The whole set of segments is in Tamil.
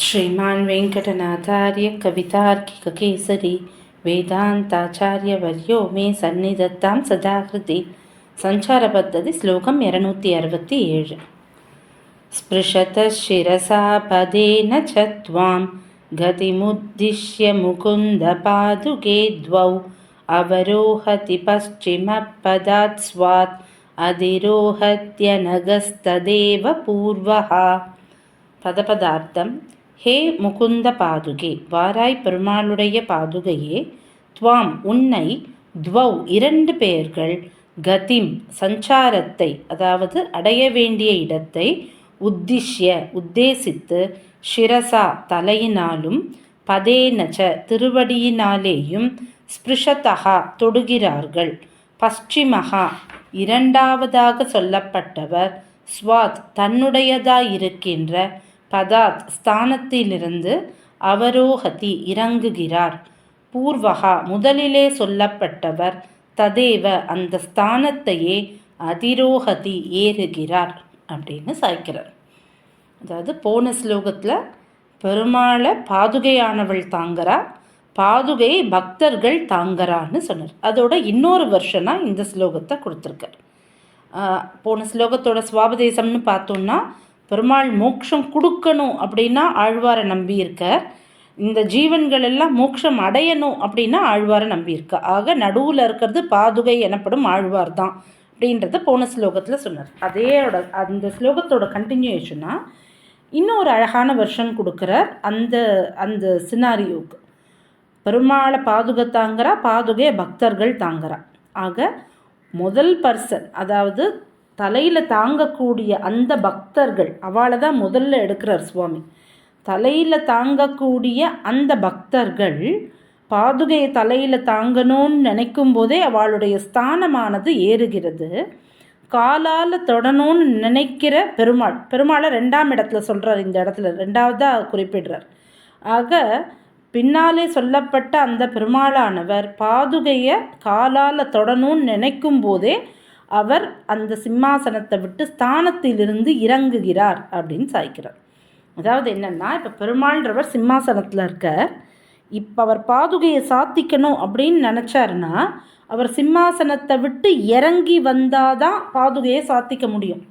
श्रीमान् वेङ्कटनाचार्यकवितार्किककेसरी वेदान्ताचार्यवर्यो मे सन्निधत्तां सदाकृति। सञ्चारपद्धतिश्लोकं एरनूति अरवति एल् स्पृशतः शिरसा पदेन च त्वां गतिमुद्दिश्य मुकुन्दपादुके द्वौ। अवरोहति पश्चिमपदात् स्वात् अधिरोहत्यनगस्तदेव पूर्वः। पदपदार्थं ஹே முகுந்த பாதுகே வாராய் பெருமாளுடைய பாதுகையே துவாம் உன்னை துவௌ இரண்டு பெயர்கள் கதிம் சஞ்சாரத்தை அதாவது அடைய வேண்டிய இடத்தை உத்திஷ்ய உத்தேசித்து ஷிரசா தலையினாலும் பதேனச்ச திருவடியினாலேயும் ஸ்பிருஷதகா தொடுகிறார்கள். பஷ்டிமகா இரண்டாவதாக சொல்லப்பட்டவர் ஸ்வாத் தன்னுடையதாயிருக்கின்ற பதாத் ஸ்தானத்திலிருந்து அவரோகதி இறங்குகிறார். பூர்வகா முதலிலே சொல்லப்பட்டவர் ததேவ அந்த ஸ்தானத்தையே அதிரோகதி ஏறுகிறார் அப்படின்னு சாய்க்கிறார். அதாவது போன ஸ்லோகத்தில் பெருமாளை பாதுகையானவள் தாங்கறா பாதுகை பக்தர்கள் தாங்கறான்னு சொன்னார். அதோட இன்னொரு வருஷனாக இந்த ஸ்லோகத்தை கொடுத்துருக்கார். போன ஸ்லோகத்தோட சுவாபதேசம்னு பார்த்தோம்னா பெருமாள் மோட்சம் கொடுக்கணும் அப்படின்னா ஆழ்வாரை நம்பியிருக்க இந்த ஜீவன்கள் எல்லாம் மோட்சம் அடையணும் அப்படின்னா ஆழ்வாரை நம்பியிருக்க ஆக நடுவில் இருக்கிறது பாதுகை எனப்படும் ஆழ்வார் தான் அப்படின்றத போன ஸ்லோகத்தில் சொன்னார். அதேயோட அந்த ஸ்லோகத்தோட கண்டினியூஷனாக இன்னொரு அழகான வெர்ஷன் கொடுக்குறார். அந்த அந்த சினாரியோவுக்கு பெருமாளை பாதுகை தாங்கிறா பாதுகையை பக்தர்கள் தாங்கிறா. ஆக முதல் பர்சன் அதாவது தலையில் தாங்கக்கூடிய அந்த பக்தர்கள் அவளை தான் முதல்ல எடுக்கிறார் சுவாமி. தலையில் தாங்கக்கூடிய அந்த பக்தர்கள் பாதுகையை தலையில் தாங்கணும்னு நினைக்கும் போதே அவளுடைய ஸ்தானமானது ஏறுகிறது. காலால் தொடணும்னு நினைக்கிற பெருமாள் பெருமாளை ரெண்டாம் இடத்துல சொல்கிறார் இந்த இடத்துல ரெண்டாவதாக குறிப்பிடுறார். ஆக பின்னாலே சொல்லப்பட்ட அந்த பெருமாளானவர் பாதுகையை காலால் தொடணும்னு நினைக்கும் போதே அவர் அந்த சிம்மாசனத்தை விட்டு ஸ்தானத்திலிருந்து இறங்குகிறார் அப்படின்னு சாய்க்கிறார். அதாவது என்னென்னா இப்போ பெருமாள்ன்றவர் சிம்மாசனத்தில் இருக்கார். இப்போ அவர் பாதுகையை சாத்திக்கணும் அப்படின்னு நினச்சாருன்னா அவர் சிம்மாசனத்தை விட்டு இறங்கி வந்தால் தான் பாதுகையை சாத்திக்க முடியும்.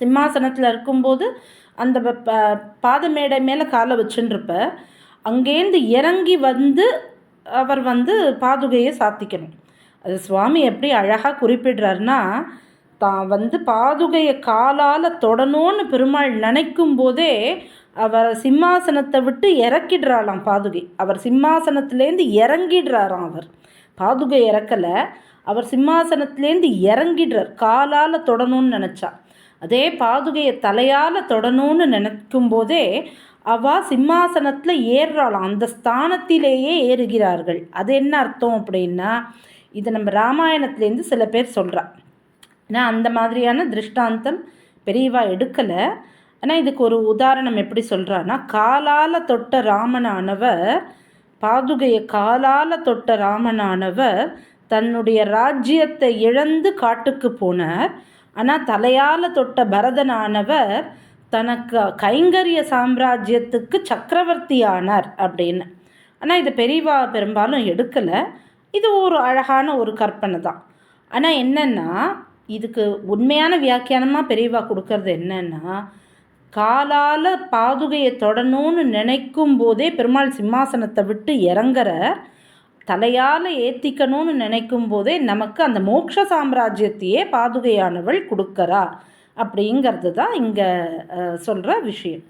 சிம்மாசனத்தில் இருக்கும்போது அந்த பாத மேடை மேலே காலை வச்சுருப்ப அங்கேருந்து இறங்கி வந்து அவர் வந்து பாதுகையை சாத்திக்கணும். அது சுவாமி எப்படி அழகாக குறிப்பிடுறாருன்னா தான் வந்து பாதுகையை காலால் தொடணும்னு பெருமாள் நினைக்கும் போதே அவர் சிம்மாசனத்தை விட்டு இறக்கிடுறாளாம் பாதுகை. அவர் சிம்மாசனத்துலேருந்து இறங்கிடுறாராம் அவர். பாதுகை இறக்கலை அவர் சிம்மாசனத்துலேருந்து இறங்கிடுறார் காலால் தொடணும்னு நினச்சா. அதே பாதுகையை தலையால் தொடணும்னு நினைக்கும் போதே அவா சிம்மாசனத்தில் ஏறுறாளாம் அந்த ஸ்தானத்திலேயே ஏறுகிறார்கள். அது என்ன அர்த்தம் அப்படின்னா இதை நம்ம ராமாயணத்துலேருந்து சில பேர் சொல்கிறா ஏன்னா அந்த மாதிரியான திருஷ்டாந்தம் பெரியவா எடுக்கலை. ஆனால் இதுக்கு ஒரு உதாரணம் எப்படி சொல்கிறான்னா காலால் தொட்ட ராமனானவர் பாதுகையை காலால் தொட்ட ராமனானவர் தன்னுடைய ராஜ்யத்தை இழந்து காட்டுக்கு போனார். ஆனால் தலையால் தொட்ட பரதனானவர் தனக்கு கைங்கரிய சாம்ராஜ்யத்துக்கு சக்கரவர்த்தி ஆனார் அப்படின்னு. ஆனால் இதை பெரியவா பெரும்பாலும் எடுக்கலை. இது ஒரு அழகான ஒரு கற்பனை தான். ஆனால் என்னென்னா இதுக்கு உண்மையான வியாக்கியானமாக பெரியவா கொடுக்கறது என்னென்னா காலால் பாதுகையை தொடணும்னு நினைக்கும் போதே பெருமாள் சிம்மாசனத்தை விட்டு இறங்குற தலையால் ஏற்றிக்கணும்னு நினைக்கும் போதே நமக்கு அந்த மோட்ச சாம்ராஜ்யத்தையே பாதுகையானவள் கொடுக்கறா அப்படிங்கிறது தான் இங்கே சொல்கிற விஷயம்.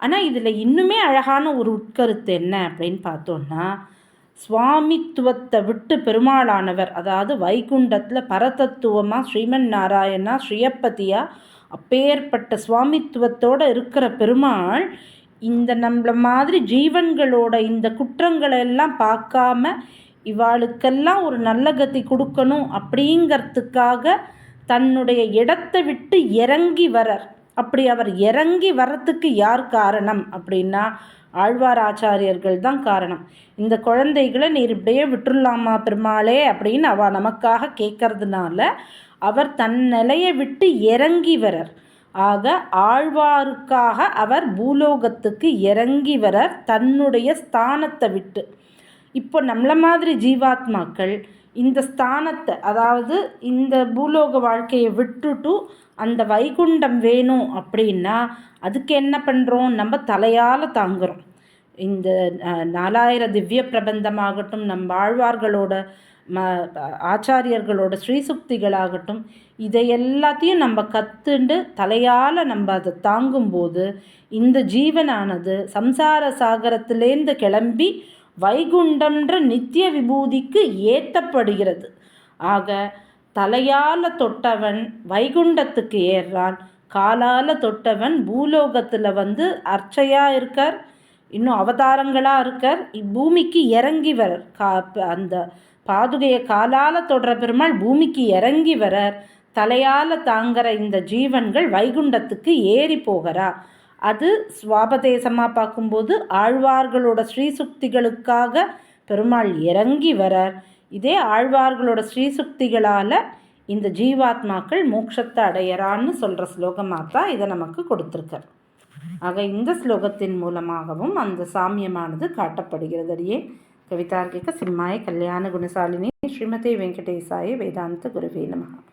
ஆனால் இதில் இன்னுமே அழகான ஒரு உட்கருத்து என்ன அப்படின்னு பார்த்தோன்னா சுவாமித்துவத்தை விட்டு பெருமாளானவர் அதாவது வைகுண்டத்தில் பரதத்துவமாக ஸ்ரீமன் நாராயணா ஸ்ரீயப்பதியா அப்பேற்பட்ட சுவாமித்துவத்தோடு இருக்கிற பெருமாள் இந்த நம்மள மாதிரி ஜீவன்களோட இந்த குற்றங்களை எல்லாம் பார்க்காம இவாளுக்கெல்லாம் ஒரு நல்ல கதி கொடுக்கணும் அப்படிங்கிறதுக்காக தன்னுடைய இடத்தை விட்டு இறங்கி வரார் அப்படி அவர் இறங்கி வர்றதுக்கு யார் காரணம் அப்படின்னா ஆழ்வார் ஆச்சாரியர்கள் தான் காரணம். இந்த குழந்தைகளை நீர் இப்படியே விட்டுடலாமா பெருமாளே? அப்படின்னு அவ நமக்காக கேட்கறதுனால அவர் தன் நிலையை விட்டு இறங்கி வரார் ஆக ஆழ்வாருக்காக அவர் பூலோகத்துக்கு இறங்கி வரர் தன்னுடைய ஸ்தானத்தை விட்டு. இப்போ நம்மள மாதிரி ஜீவாத்மாக்கள் இந்த ஸ்தானத்தை அதாவது இந்த பூலோக வாழ்க்கையை விட்டுட்டு அந்த வைகுண்டம் வேணும் அப்படின்னா அதுக்கு என்ன பண்ணுறோம் நம்ம தலையால் தாங்குகிறோம் இந்த நாலாயிர திவ்ய பிரபந்தமாகட்டும் நம் ஆழ்வார்களோட ம ஆச்சாரியர்களோட ஸ்ரீசுக்திகளாகட்டும் இதை எல்லாத்தையும் நம்ம கற்றுண்டு தலையால் நம்ம அதை தாங்கும்போது இந்த ஜீவனானது சம்சார சாகரத்திலேருந்து கிளம்பி வைகுண்டம்ன்ற நித்திய விபூதிக்கு ஏற்றப்படுகிறது ஆக தலையால் தொட்டவன் வைகுண்டத்துக்கு ஏறுறான். காலால் தொட்டவன் பூலோகத்தில் வந்து அர்ச்சையாக இருக்கார். இன்னும் அவதாரங்களாக இருக்கார். இப்பூமிக்கு இறங்கி வரார் கா அந்த பாதுகையை காலால் தொடுற பெருமாள் பூமிக்கு இறங்கி வரார் தலையால் தாங்கிற இந்த ஜீவன்கள் வைகுண்டத்துக்கு ஏறி போகிறா. அது சுவாபதேசமாக பார்க்கும்போது ஆழ்வார்களோட ஸ்ரீசுக்திகளுக்காக பெருமாள் இறங்கி வரார். இதே ஆழ்வார்களோட ஸ்ரீசுக்திகளால் இந்த ஜீவாத்மாக்கள் மோட்சத்தை அடையறான்னு சொல்கிற ஸ்லோகமாக தான் இதை நமக்கு கொடுத்துருக்கார். ஆக இந்த ஸ்லோகத்தின் மூலமாகவும் அந்த சாமியமானது காட்டப்படுகிறது அடியே கவிதார்க்கிக சிம்மாய கல்யாண குணசாலினி ஸ்ரீமதி வெங்கடேசாய வேதாந்த குருவே நமகா